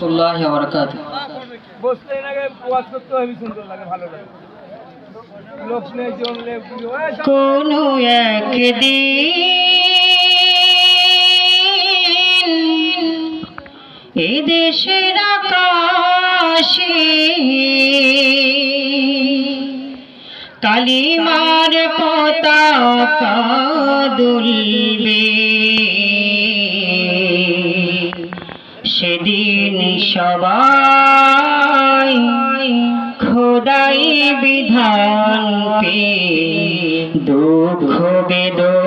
রহমতুল্লাহ বরকাত কোনো একদিন এ দেশের আকাশে কালিমার পতাকা দুলবে। সেদিন সবাই খোদাই বিধান পে দুঃখ বেদনা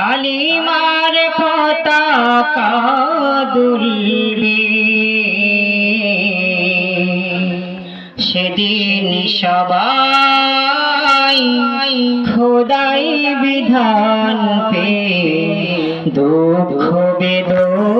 কালিমার পতাকা দুলবে সেদিন সবাই খোদাই বিধান পে দুঃখ বেদনা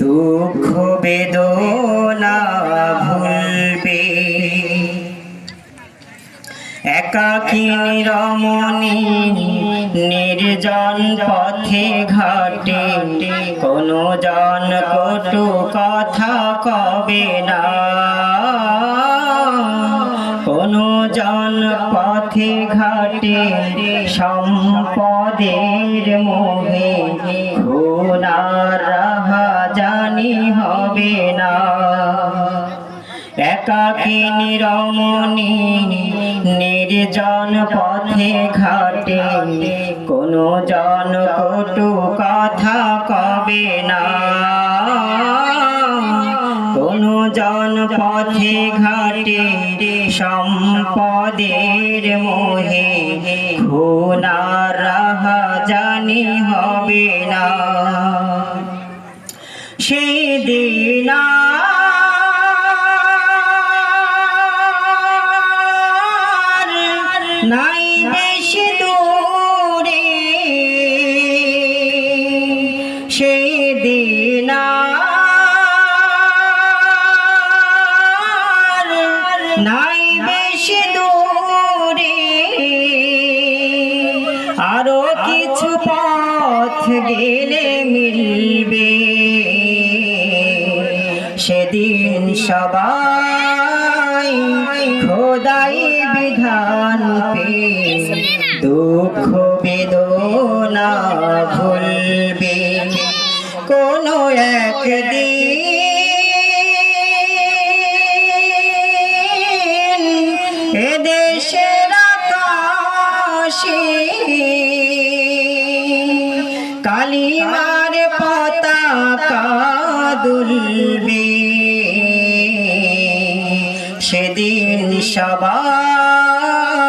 দুঃখ বেদনা ভুলবে। একাকিনী রমণী নির্জন পথে ঘাটে, কোনো জন কটু কথা কবে না। কোনো জন পথে ঘাটে সম্পদের মোহে খুনার একাকিনী রমণী নির্জন পথে ঘাটে। কোনো জন কটু কথা কবে না। কোনো জন পথে ঘাটে সম্পদের মোহে। খুনার রাহা জানি হবে না। সেদিন আর নাই বেশি দূরে। সেদিন আর নাই বেশি দূরে। আরও কিছু পথ গেলে মিলবে। সেদিন সবাই খোদাই বিধান দুঃখ বেদনা ভুলবে কোনো একদিন। এদেশের আকাশে কালিমার পতাকা দুলবে। সেদিন সবাই